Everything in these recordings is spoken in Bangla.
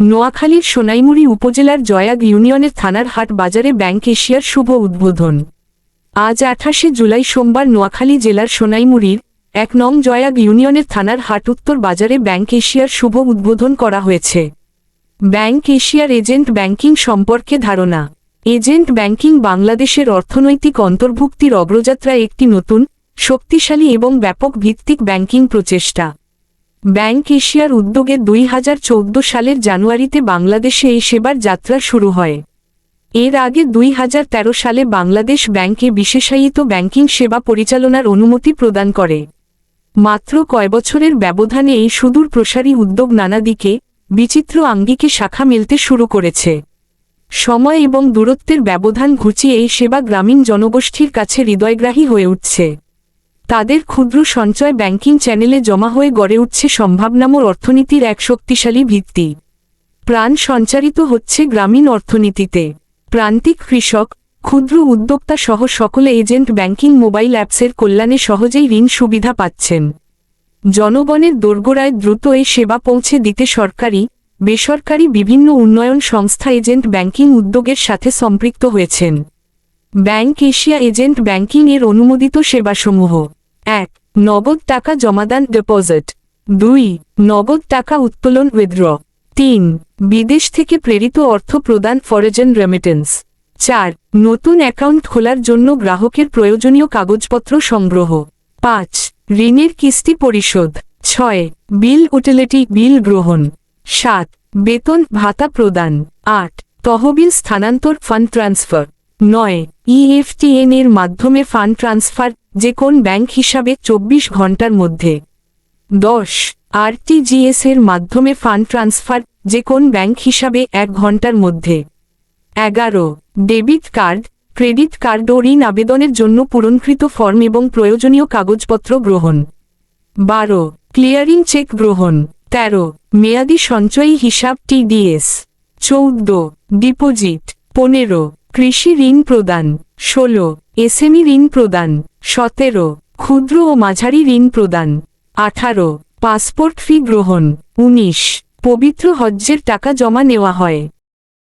নোয়াখালীর সোনাইমুড়ি উপজেলার জয়াগ ইউনিয়নের থানার হাট বাজারে ব্যাংক এশিয়ার শুভ উদ্বোধন। আজ আঠাশে জুলাই সোমবার নোয়াখালী জেলার সোনাইমুড়ির এক নং জয়াগ ইউনিয়নের থানার হাট উত্তর বাজারে ব্যাংক এশিয়ার শুভ উদ্বোধন করা হয়েছে। ব্যাংক এশিয়ার এজেন্ট ব্যাংকিং সম্পর্কে ধারণা। এজেন্ট ব্যাংকিং বাংলাদেশের অর্থনৈতিক অন্তর্ভুক্তির অগ্রযাত্রা একটি নতুন, শক্তিশালী এবং ব্যাপক ভিত্তিক ব্যাংকিং প্রচেষ্টা। ব্যাংক এশিয়ার উদ্যোগে দুই হাজার চৌদ্দ সালের জানুয়ারিতে বাংলাদেশে এই সেবার যাত্রা শুরু হয়। এর আগে দুই হাজার তেরো সালে বাংলাদেশ ব্যাংকে বিশেষায়িত ব্যাংকিং সেবা পরিচালনার অনুমতি প্রদান করে। মাত্র কয় বছরের ব্যবধানে এই সুদূর প্রসারী উদ্যোগ নানা দিকে বিচিত্র আঙ্গিকে শাখা মেলতে শুরু করেছে। সময় এবং দূরত্বের ব্যবধান ঘুচিয়ে এই সেবা গ্রামীণ জনগোষ্ঠীর কাছে হৃদয়গ্রাহী হয়ে উঠছে। তাদের ক্ষুদ্র সঞ্চয় ব্যাংকিং চ্যানেলে জমা হয়ে গড়ে উঠছে সম্ভাবনাময় অর্থনীতির এক শক্তিশালী ভিত্তি। প্রাণ সঞ্চারিত হচ্ছে গ্রামীণ অর্থনীতিতে। প্রান্তিক কৃষক, ক্ষুদ্র উদ্যোক্তা সহ সকলে এজেন্ট ব্যাংকিং মোবাইল অ্যাপসের কল্যাণে সহজেই ঋণ সুবিধা পাচ্ছেন। জনগণের দোরগোড়ায় দ্রুত এই সেবা পৌঁছে দিতে সরকারি, বেসরকারি বিভিন্ন উন্নয়ন সংস্থা এজেন্ট ব্যাংকিং উদ্যোগের সাথে সম্পৃক্ত হয়েছেন। ব্যাংক এশিয়া এজেন্ট ব্যাংকিং এর অনুমোদিত সেবাসমূহ এক, নগদ টাকা জমাদান ডিপোজিট দুই, নগদ টাকা উত্তোলন উইথড্র তিন, বিদেশ থেকে প্রেরিত অর্থ প্রদান ফরেজেন রেমিটেন্স চার, নতুন অ্যাকাউন্ট খোলার জন্য গ্রাহকের প্রয়োজনীয় কাগজপত্র সংগ্রহ। পাঁচ, ঋণের কিস্তি পরিশোধ। ছয়, বিল ইউটিলিটি বিল গ্রহণ। সাত, বেতন ভাতা প্রদান। আট, তহবিল স্থানান্তর ফান্ড ট্রান্সফার নয় ইএফটিএন এর মাধ্যমে ফান্ড ট্রান্সফার যে কোন ব্যাংক হিসাবে চব্বিশ ঘণ্টার মধ্যে। দশ আরটিজিএস এর মাধ্যমে ফান্ড ট্রান্সফার যে কোন ব্যাংক হিসাবে এক ঘণ্টার মধ্যে। এগারো ডেবিট কার্ড ক্রেডিট কার্ড ও ঋণ আবেদনের জন্য পূরণকৃত ফর্ম এবং প্রয়োজনীয় কাগজপত্র গ্রহণ। বারো ক্লিয়ারিং চেক গ্রহণ। তেরো, মেয়াদি সঞ্চয়ী হিসাব টিডিএস চৌদ্দ ডিপোজিট পনেরো কৃষি ঋণ প্রদান, ষোলো এসএমই ঋণ প্রদান, সতেরো, ক্ষুদ্র ও মাঝারি ঋণ প্রদান, আঠারো, পাসপোর্ট ফি গ্রহণ, উনিশ, পবিত্র হজ্জের টাকা জমা নেওয়া হয়।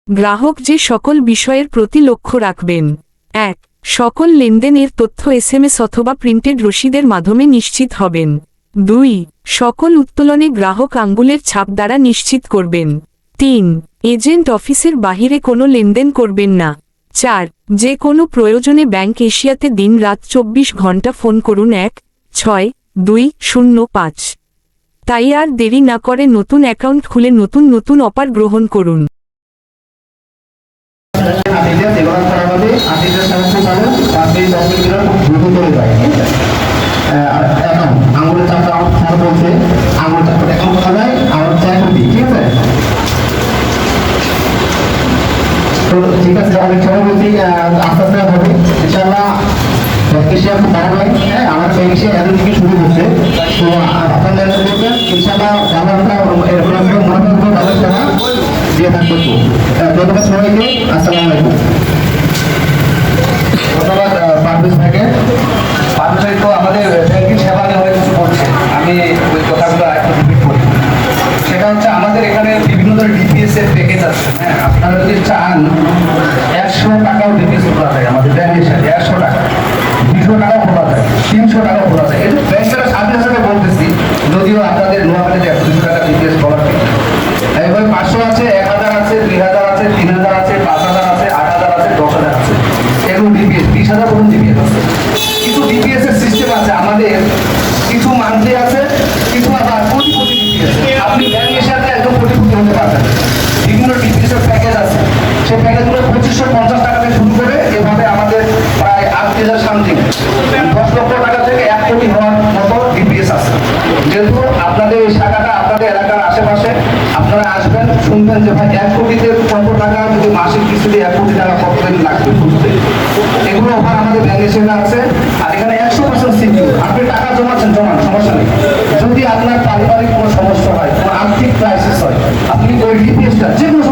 গ্রাহক যে সকল বিষয়ের প্রতি লক্ষ্য রাখবেন। এক, সকল লেনদেনের তথ্য এসএমএস অথবা প্রিন্টেড রসিদের মাধ্যমে নিশ্চিত হবেন। দুই, সকল উত্তোলনে গ্রাহক আঙ্গুলের ছাপ দ্বারা নিশ্চিত করবেন। তিন, এজেন্ট অফিসের বাহিরে কোনো লেনদেন করবেন না। চার যে কোনো প্রয়োজনে ব্যাংক এশিয়াতে দিন রাত চব্বিশ ঘণ্টা ফোন করুন এক, ছয়, দুই, শূন্য, পাঁচ। তাই আর দেরি না করে নতুন অ্যাকাউন্ট খুলে নতুন নতুন অপার গ্রহণ করুন। আঙুলের চাপটা আমার স্যার বলছে আঙুল চাপটা এখন কোথা ভালো হয় হ্যাঁ আমার ব্যাংকেশিয়া এত থেকে শুরু করছে তো আপনাদের বলবেন ইনশাআল্লাহ জামাটা এরকম মনে করব তাদের টাকা দিয়ে থাকব ধন্যবাদ সবাইকে, আসসালামু আলাইকুম। ধন্যবাদ পারভেজ ভাইকে। পারভেজ ভাই তো আমাদের ব্যাংকিং সেবা নিয়ে অনেক কিছু আমি ওই করি। সেটা হচ্ছে আমাদের এখানে বিভিন্ন ধরনের ডিপিএস এর প্যাকেজ আছে। হ্যাঁ আপনারা যদি চান, একশো টাকাও ডিপিএস খোলা যায় আমাদের ব্যাংকের সাথে একশো টাকা দুশো টাকাও খোলা যায় তিনশো টাকা খোলা যায় এটা ব্যাংকের সাথে সাথে বলতেছি, যদিও আপনাদের নোয়াখালীতে একশো দুশো টাকা জিজ্ঞেস করা এবার পাঁচশো আছে, এক হাজার আছে, দুই হাজার আছে, তিন হাজার আছে, পাঁচ হাজার আছে, আট হাজার আছে, দশ হাজার আছে। এগুলো ডিপিএস বিশ হাজার পর্যন্ত ডিপিএস আছে কিছু ডিপিএস এর সিস্টেম আছে আমাদের কিছু মান্থলি আছে কিছু আবার কোটি কোটি ডিপিএস আপনি ব্যাংকের সাথে একদম কোটিপতি হতে পারবেন বিভিন্ন ডিপিএস এর প্যাকেজ আছে সেই প্যাকেজগুলো পঁচিশশো পঞ্চাশ টাকা থেকে শুরু করে এভাবে আমাদের প্রায় আট হাজার সামথিং দশ লক্ষ টাকা থেকে এক কোটি হওয়ার মতো ডিপিএস আছে যেহেতু আপনাদের এই শাখাটা আপনাদের এলাকার আশেপাশে আপনারা আসবেন, শুনবেন যে ভাই এক কোটিতে কত টাকা যদি মাসিক কিস্তিতে এক কোটি টাকা কত দিন লাগবে খুঁজতে এগুলো ওখানে আমাদের ব্যাংক হিসেবে আছে, আর এখানে একশো পার্সেন্ট সিকিউর। আপনি টাকা জমাচ্ছেন, জমান, সমস্যা নেই। যদি আপনার পারিবারিক কোনো সমস্যা হয়, কোনো আর্থিক ক্রাইসিস হয়, আপনি ওই ডিপিএসটা যে কোনো